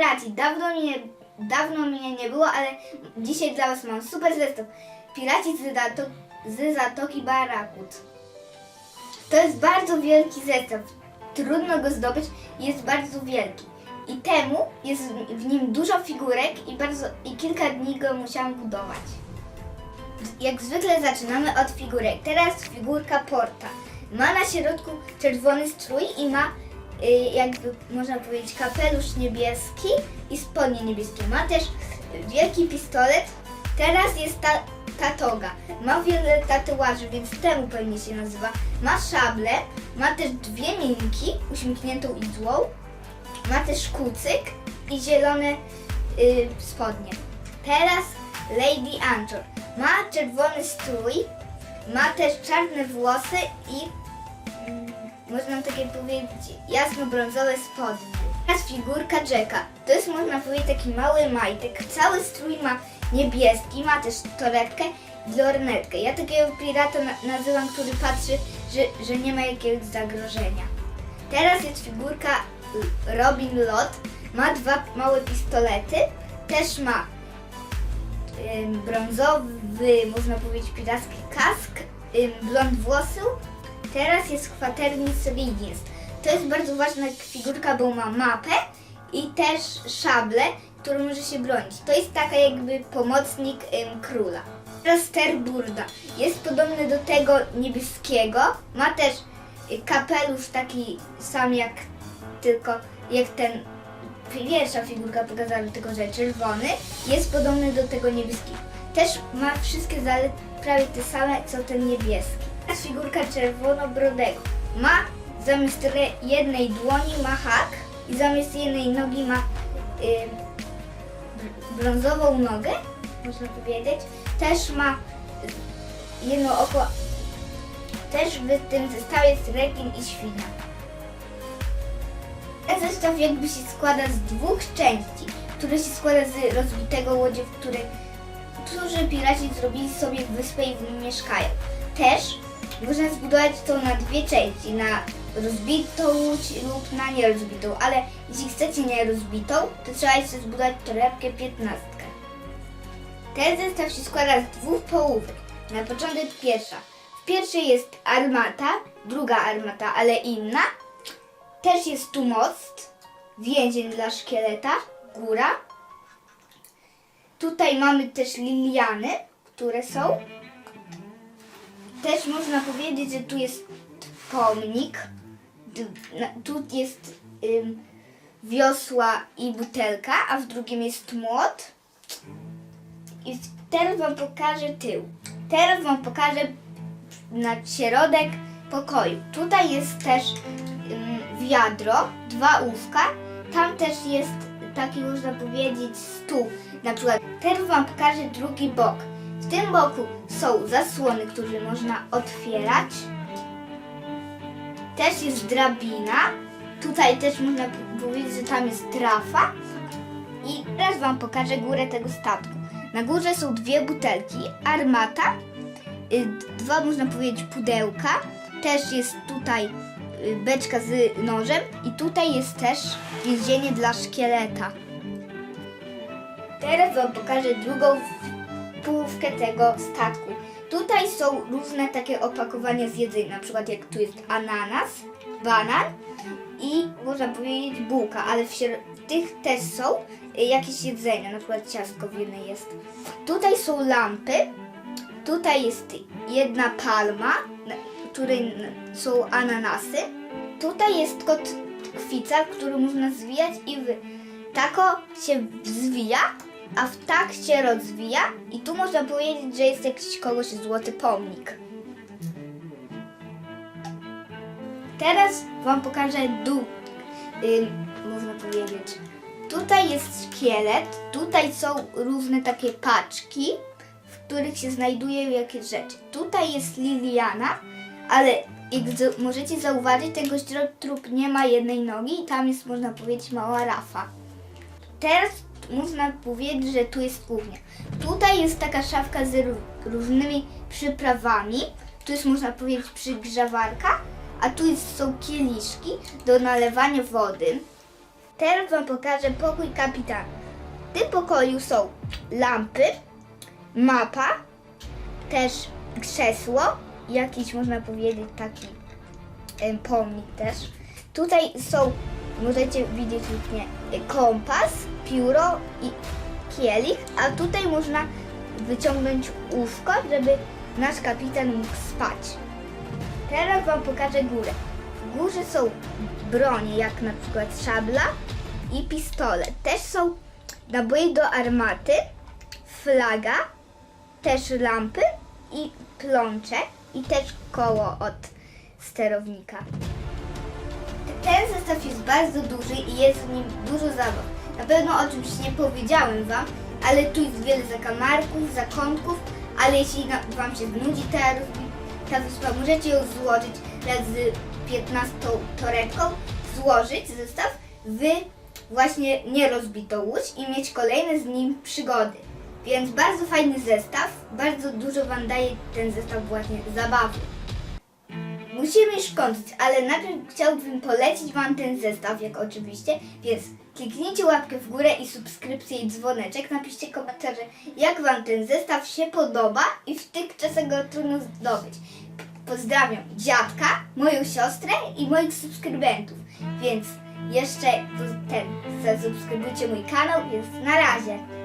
Piraci. Dawno mnie, dawno mnie nie było, ale dzisiaj dla Was mam super zestaw. Piraci z, Zato z Zatoki Barakut. To jest bardzo wielki zestaw. Trudno go zdobyć, jest bardzo wielki. I temu jest w nim dużo figurek i, bardzo, i kilka dni go musiałam budować. Jak zwykle zaczynamy od figurek. Teraz figurka Porta. Ma na środku czerwony strój i ma jakby można powiedzieć kapelusz niebieski i spodnie niebieskie. Ma też wielki pistolet. Teraz jest ta, ta toga. Ma wiele tatuaży, więc temu pewnie się nazywa. Ma szable, ma też dwie minki, uśmiechniętą i złą. Ma też kucyk i zielone y, spodnie. Teraz Lady Anchor. Ma czerwony strój, ma też czarne włosy i można takie powiedzieć jasno-brązowe spodnie. Teraz figurka Jacka. To jest można powiedzieć taki mały majtek. Cały strój ma niebieski, ma też torebkę i lornetkę. Ja takiego pirata na- nazywam, który patrzy, że, że nie ma jakiegoś zagrożenia. Teraz jest figurka Robin Lot. Ma dwa małe pistolety. Też ma ym, brązowy, można powiedzieć, piracki kask, ym, blond włosów. Teraz jest kwatermistrz Riggins. To jest bardzo ważna figurka, bo ma mapę i też szablę, którą może się bronić. To jest taka jakby pomocnik ym, króla. Teraz Sterburda. Jest podobny do tego niebieskiego. Ma też y, kapelusz taki sam jak tylko jak ten pierwsza figurka pokazała tylko, że czerwony jest podobny do tego niebieskiego. Też ma wszystkie zalety prawie te same co ten niebieski. Teraz figurka czerwonobrodego. Ma zamiast jednej dłoni ma hak i zamiast jednej nogi ma y, br- brązową nogę, można powiedzieć. Też ma jedno oko. Też w tym zestawie jest rekin i świnia. Ten zestaw jakby się składa z dwóch części, które się składa z rozbitego łodzie, w której którzy piraci zrobili sobie wyspę i w nim mieszkają. Też można zbudować to na dwie części, na rozbitą łódź lub na nierozbitą, ale jeśli chcecie nierozbitą, to trzeba jeszcze zbudować torebkę 15. Ten zestaw się składa z dwóch połówek. Na początek pierwsza. W pierwszej jest armata, druga armata, ale inna. Też jest tu most, więzień dla szkieleta, góra. Tutaj mamy też liliany, które są. Też można powiedzieć, że tu jest pomnik. Tu jest ym, wiosła i butelka, a w drugim jest młot. I teraz Wam pokażę tył. Teraz Wam pokażę na środek pokoju. Tutaj jest też ym, wiadro, dwa łówka. Tam też jest taki, można powiedzieć, stół. Na przykład teraz Wam pokażę drugi bok. W tym boku są zasłony, które można otwierać. Też jest drabina. Tutaj też można powiedzieć, że tam jest trafa. I teraz Wam pokażę górę tego statku. Na górze są dwie butelki, armata, y, dwa można powiedzieć pudełka. Też jest tutaj y, beczka z nożem i tutaj jest też więzienie dla szkieleta. Teraz Wam pokażę drugą połówkę tego statku. Tutaj są różne takie opakowania z jedzeniem, na przykład jak tu jest ananas, banan i można powiedzieć bułka, ale w, tych też są y, jakieś jedzenia, na przykład ciastko w jednej jest. Tutaj są lampy, tutaj jest jedna palma, na której są ananasy. Tutaj jest kotwica, którą można zwijać i wy... Tako się zwija, a w tak się rozwija i tu można powiedzieć, że jest jakiś kogoś złoty pomnik. Teraz Wam pokażę dół, ym, można powiedzieć. Tutaj jest szkielet, tutaj są różne takie paczki, w których się znajdują jakieś rzeczy. Tutaj jest Liliana, ale jak możecie zauważyć, tego trup nie ma jednej nogi i tam jest, można powiedzieć, mała rafa. Teraz można powiedzieć, że tu jest kuchnia. Tutaj jest taka szafka z ró- różnymi przyprawami. Tu jest, można powiedzieć, przygrzewarka, a tu jest, są kieliszki do nalewania wody. Teraz Wam pokażę pokój kapitana. W tym pokoju są lampy, mapa, też krzesło, jakiś można powiedzieć taki pomnik też. Tutaj są, możecie widzieć lub nie, y, kompas, pióro i kielich, a tutaj można wyciągnąć łóżko, żeby nasz kapitan mógł spać. Teraz Wam pokażę górę. W górze są bronie, jak na przykład szabla i pistolet. Też są naboje do armaty, flaga, też lampy i plącze i też koło od sterownika. Ten zestaw jest bardzo duży i jest w nim dużo zabaw. Na pewno o czymś nie powiedziałem Wam, ale tu jest wiele zakamarków, zakątków, ale jeśli Wam się znudzi ta, ta wyspa, możecie ją złożyć raz z 15 torebką, złożyć zestaw w właśnie nierozbitą łódź i mieć kolejne z nim przygody. Więc bardzo fajny zestaw, bardzo dużo Wam daje ten zestaw właśnie zabawy. Musimy kończyć, ale najpierw chciałbym polecić Wam ten zestaw, jak oczywiście, więc kliknijcie łapkę w górę i subskrypcję i dzwoneczek, napiszcie komentarze, jak Wam ten zestaw się podoba i w tych czasach go trudno zdobyć. Pozdrawiam dziadka, moją siostrę i moich subskrybentów, więc jeszcze ten, zasubskrybujcie mój kanał, więc na razie.